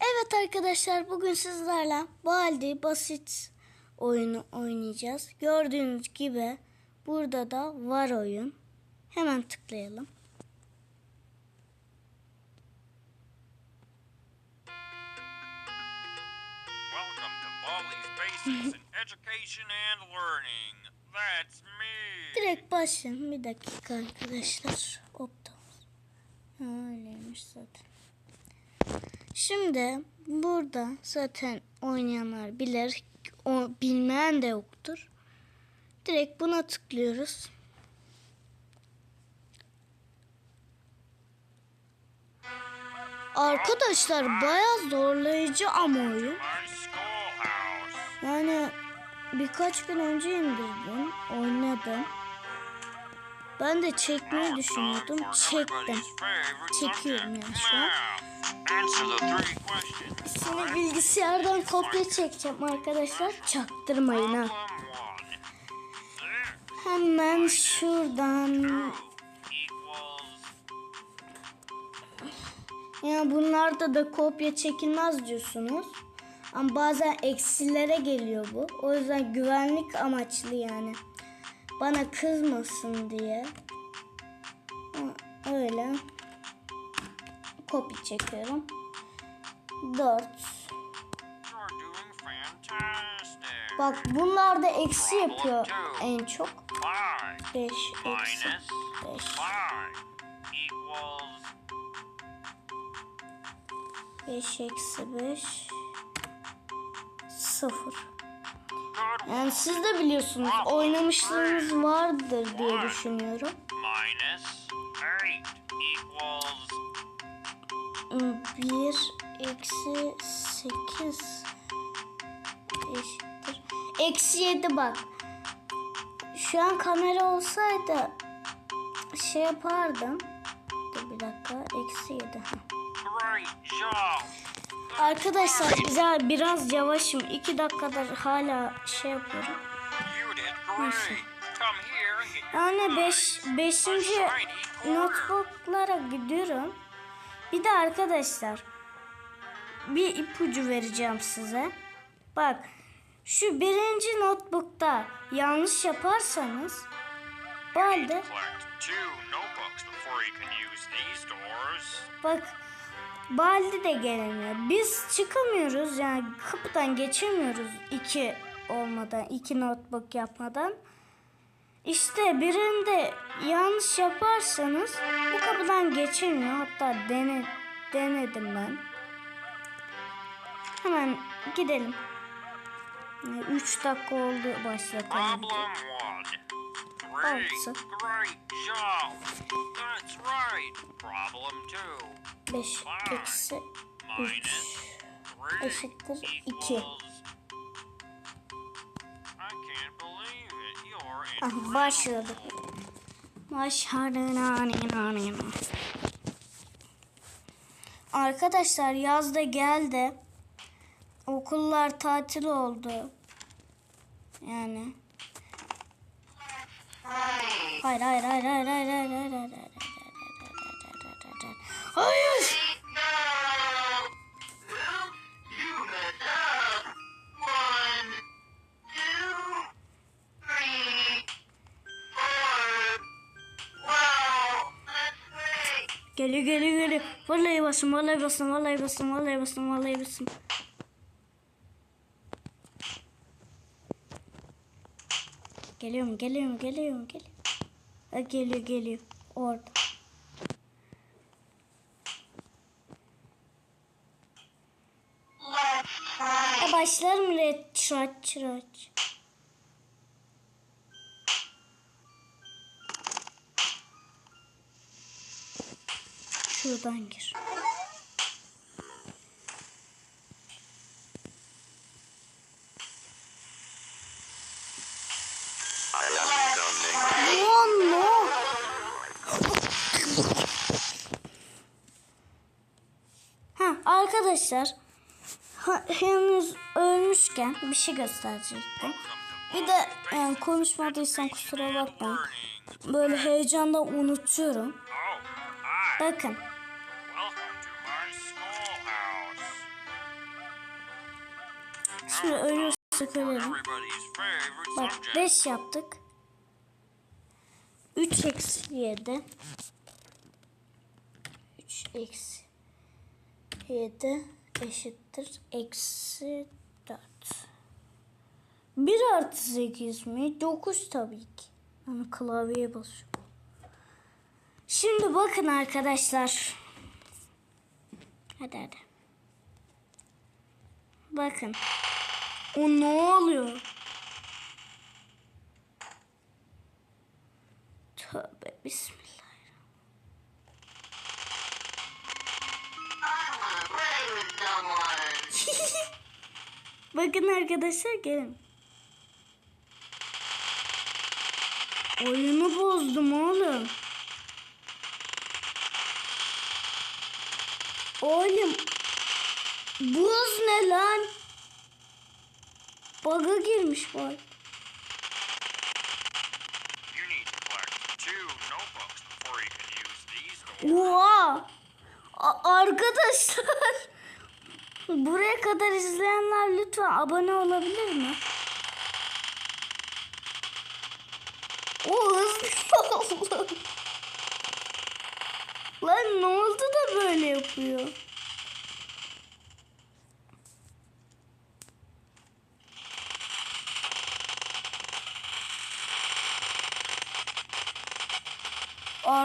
Evet arkadaşlar bugün sizlerle Baldi basit oyunu oynayacağız. Gördüğünüz gibi burada da var oyun. Hemen tıklayalım. Direkt başlayalım. Bir dakika arkadaşlar. Opta. Ha, öyleymiş zaten. Şimdi burada zaten oynayanlar bilir. O bilmeyen de yoktur. Direkt buna tıklıyoruz. Arkadaşlar bayağı zorlayıcı ama oyun. Yani birkaç gün önce indirdim, oynadım. Ben de çekmeyi düşünüyordum, çektim. Çekiyorum yani şu an. Şimdi bilgisayardan kopya çekeceğim arkadaşlar. Çaktırmayın ha. Hemen şuradan. Ya bunlarda da kopya çekilmez diyorsunuz. Ama bazen eksilere geliyor bu. O yüzden güvenlik amaçlı yani. Bana kızmasın diye. Öyle. Kopya çekiyorum. 4. you're doing fantastic. Bak bunlar da eksi yapıyor en çok. Five 5 eksi minus 5. five equals 5 eksi 5. 0. good. Yani siz de biliyorsunuz oynamışlığınız vardır diye düşünüyorum. 1 eksi 8 eşittir. Eksi 7 bak. Şu an kamera olsaydı şey yapardım. Dur bir dakika. Eksi 7. great job. Arkadaşlar güzel biraz yavaşım. 2 dakikadır hala şey yapıyorum. Your Yani 5 5. notebooklara gidiyorum. Bir de arkadaşlar bir ipucu vereceğim size. Bak şu birinci notebookta yanlış yaparsanız doors. bak balde de gelemiyor. Biz çıkamıyoruz yani kapıdan geçemiyoruz iki olmadan iki notebook yapmadan. İşte birinde yanlış yaparsanız bu kapıdan geçilmiyor. Hatta dene, denedim ben. Hemen gidelim. 3 dakika oldu başlatalım. Olsun. great job. That's right. Problem two. 5 eksi 3 Minus three eşittir 2. Ah. Başladık. Arkadaşlar yaz da geldi. Okullar tatil oldu. Yani. Hayır hayır hayır hayır hayır hayır hayır hayır hayır hayır hayır hayır You Geliyor geliyor geliyor. Vallahi bastım vallahi bastım vallahi bastım vallahi bastım vallahi bastım. Geliyor mu geliyor mu geliyor mu geliyor. Ha, geliyor geliyor. Orada. Ya başlarım red çıraç çıraç. Şuradan gir. Ha arkadaşlar henüz ölmüşken bir şey gösterecektim. Bir de yani konuşmadıysam kusura bakmayın. Böyle heyecanda unutuyorum. Bakın Şimdi ölürsek ölelim. Bak subject. 5 yaptık. 3 eksi 7. 3 eksi 7 eşittir. Eksi 4. 1 artı 8 mi? 9 tabii ki. Ben klavyeye basıyorum. Şimdi bakın arkadaşlar. Hadi hadi. Bakın. O ne oluyor? Tövbe bismillah. Bakın arkadaşlar gelin. Oyunu bozdum oğlum. Oğlum. Buz ne lan? Baga girmiş bak. You need to collect two notebooks before you can use these doors. Oha! A- arkadaşlar. Buraya kadar izleyenler lütfen abone olabilir mi? O hızlı oldu. Lan ne oldu da böyle yapıyor?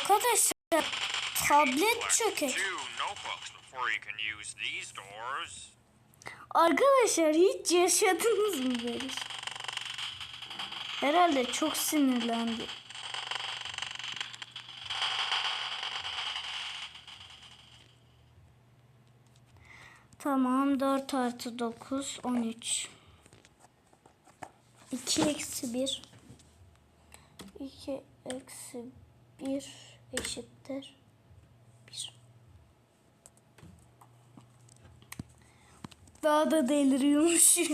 Arkadaşlar tablet çöker. Arkadaşlar hiç yaşadınız mı böyle? şey? Herhalde çok sinirlendi. Tamam 4 artı 9 13. 2 eksi 1. 2 eksi 1 eşittir 1. Daha da deliriyormuş.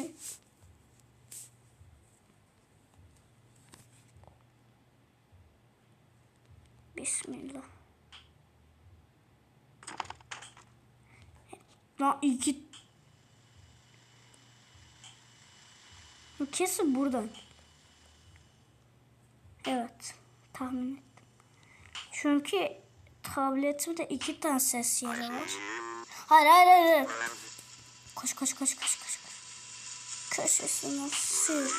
Bismillah. Lan iki... Kesin buradan. Evet. Tahmin ettim. Çünkü tabletimde iki tane ses yeri var. Hayır hayır hayır. Koş koş koş koş koş. Köşesine sür.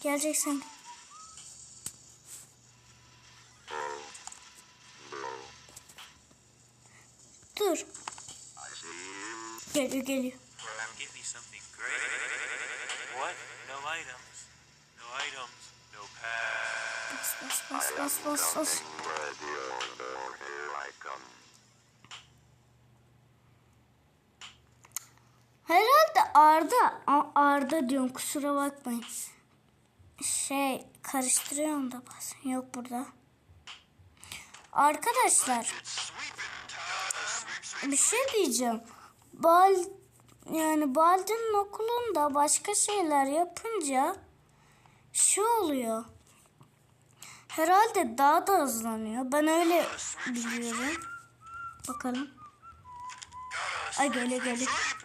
Geleceksin. Dur. Geliyor geliyor. What? No items. No items. No pass. Bas bas bas bas. Herhalde Arda. Arda diyorum kusura bakmayın. Şey karıştırıyorum da bazen. Yok burada. Arkadaşlar. Bir şey diyeceğim. Bal yani Baldi'nin okulunda başka şeyler yapınca şu oluyor. Herhalde daha da hızlanıyor. Ben öyle biliyorum. Bakalım. Ay geliyor geliyor.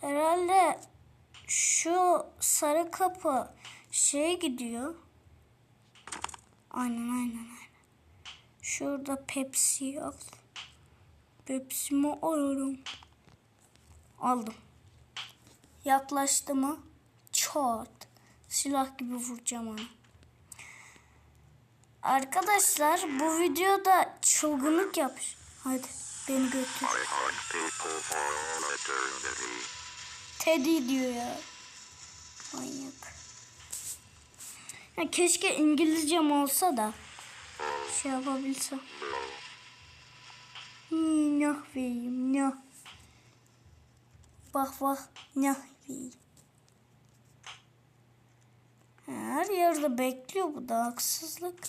Herhalde şu sarı kapı şey gidiyor. Aynen aynen aynen. Şurada Pepsi al. Pepsi'mi alıyorum. Aldım. Yaklaştı mı? Çat. Silah gibi vuracağım onu. Arkadaşlar bu videoda çılgınlık yapmış. Hadi beni götür. Teddy diyor ya. Manyak. Ya keşke İngilizcem olsa da şey yapabilsem. Hmm, Nah. Bak bak nah vereyim. Her yerde bekliyor bu da haksızlık.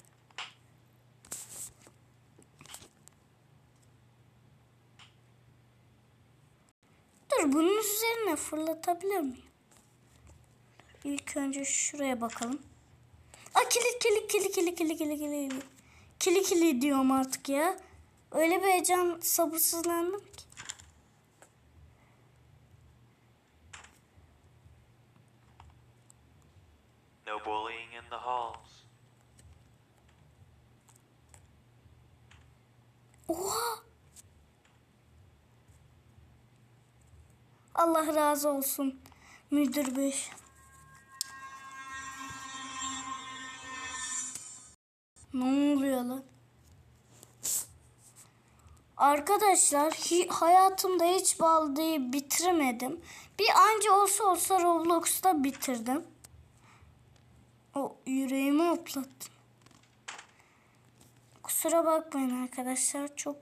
Dur bunun üzerine fırlatabilir miyim? İlk önce şuraya bakalım. Aa kilit kilit kilit kilit kilit kilit kilit. Kili kili diyorum artık ya. Öyle bir heyecan sabırsızlandım ki. No bullying in the halls. Oha! Allah razı olsun müdür bey. Ne oluyor lan? Arkadaşlar hayatımda hiç baldeyi bitiremedim. Bir anca olsa olsa Roblox'ta bitirdim. O yüreğimi hoplattım. Kusura bakmayın arkadaşlar. Çok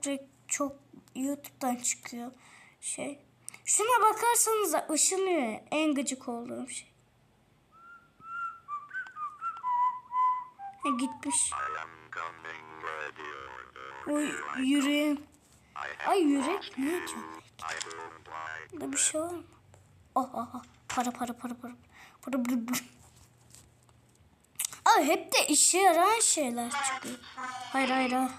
çok YouTube'dan çıkıyor şey. Şuna bakarsanız da ışınıyor. En gıcık olduğum şey. Ha, gitmiş. Oy yüreğim. Ay yürek diyor? Burada bir şey var mı? Oh, oh, oh. Para para para para. Para para para. Ay hep de işe yarayan şeyler çıkıyor. Hayır hayır hayır.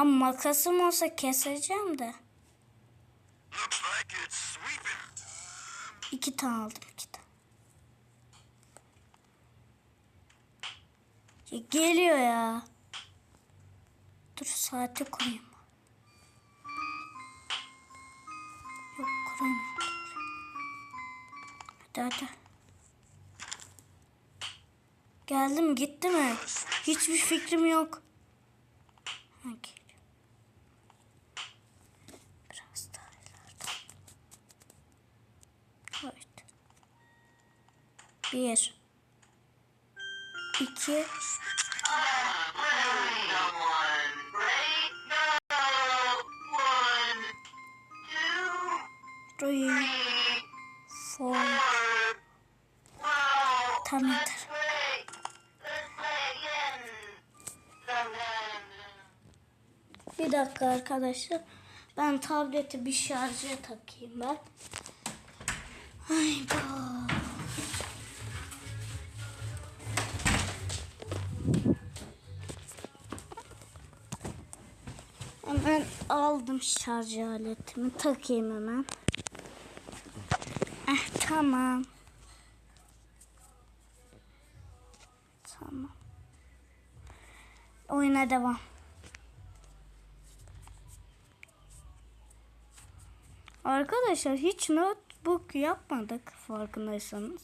Ama makasım olsa keseceğim de. İki tane aldım iki tane. Ya geliyor ya. Dur saate koyayım. Yok koyamıyorum. Hadi hadi. Geldi mi gitti mi? Hiçbir fikrim yok. Ha, geliyor. Biraz daha ileride. Evet. Bir. İki. Three. Four. Tam yeter. Bir dakika arkadaşlar. Ben tableti bir şarja takayım ben. Hayda. Hemen aldım şarj aletimi. Takayım hemen. Eh tamam. Tamam. Oyuna devam. Arkadaşlar hiç notebook yapmadık farkındaysanız.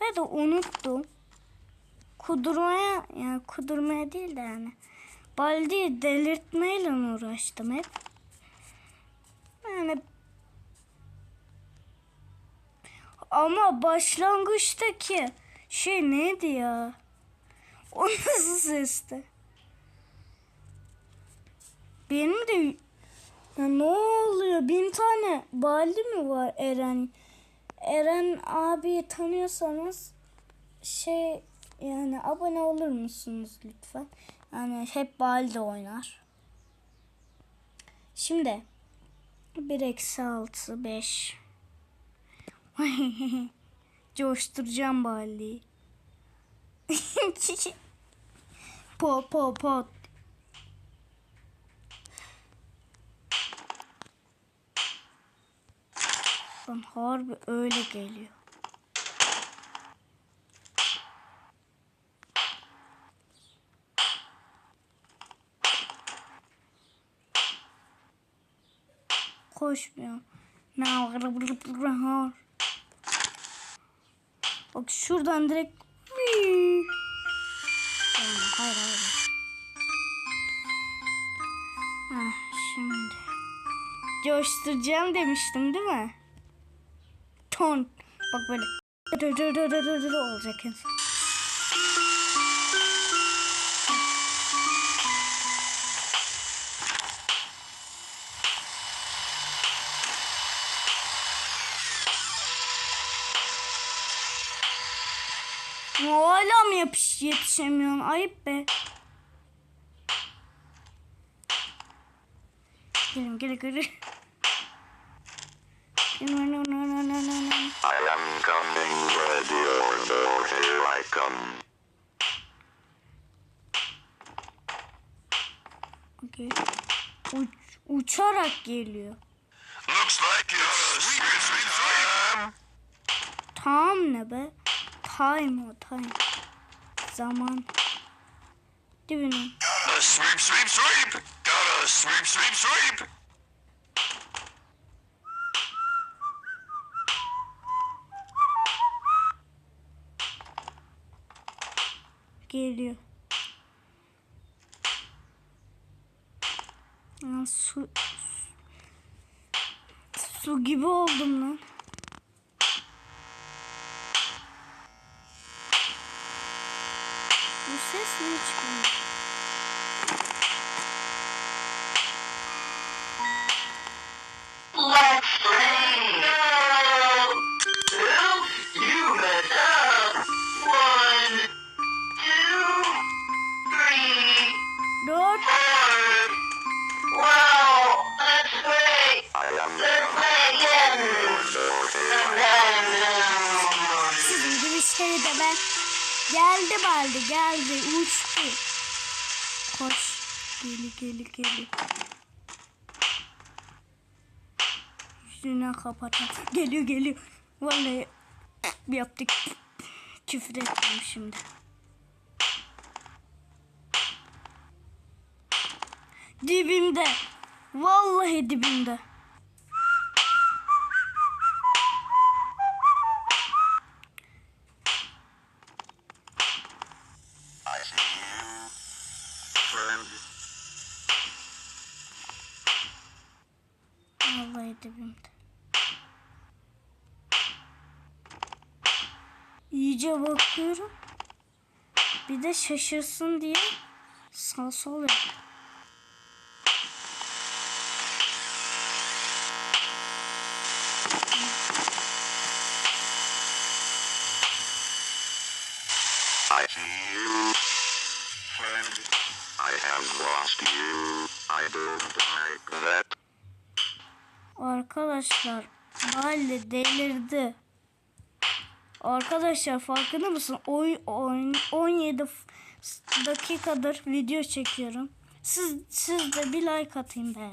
Ben de unuttum. Kudurmaya yani kudurmaya değil de yani. Baldi'yi delirtmeyle uğraştım hep. Yani ama başlangıçtaki şey neydi ya? O nasıl sesti? Benim de ya ne oluyor? Bin tane baldi mi var Eren? Eren abi tanıyorsanız şey yani abone olur musunuz lütfen? Yani hep balde oynar. Şimdi 1 eksi 6 5 Coşturacağım baldeyi. po po po Lan harbi öyle geliyor. Koşmuyor. Bak şuradan direkt Yani hayır hayır. Ha şimdi. Coşturacağım demiştim değil mi? Ton. Bak böyle. Olacak insan. Hala mı yapış yetişemiyorsun? Ayıp be. Gelin gelin gelin. No, no, no, no, no, no. I am coming, ready or no, here I come. Okey. Uç, uçarak geliyor. Looks like it's sweep, sweep, sweep. Tam ne be? Time o time. Zaman. Dibine. Gotta sweep, sweep, sweep. Gotta sweep, sweep, sweep. Geliyor. Lan su, su gibi oldum lan. Bu ses ne Geli. Yüzüne kapatalım. Geliyor geliyor. Vallahi yaptık. Küfür ettim şimdi. Dibimde. Vallahi dibimde. I see you, friend. Vallahi dibimde. Bakıyorum. Bir de şaşırsın diye sağ sol yap. I see you, friend. I have lost you. I don't like that. Arkadaşlar Bale delirdi. Arkadaşlar farkında mısın? Oy, oyun 17 f- dakikadır video çekiyorum. Siz siz de bir like atayım be.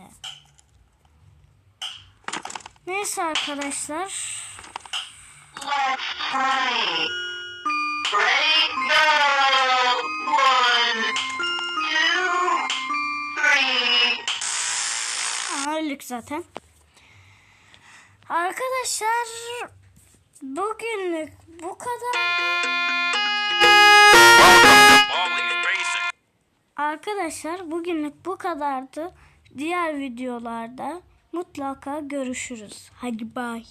Neyse arkadaşlar. Let's play. Ready? Go. One, two, three. Ağırlık zaten. Arkadaşlar bugünlük bu kadar. Arkadaşlar bugünlük bu kadardı. Diğer videolarda mutlaka görüşürüz. Hadi bay.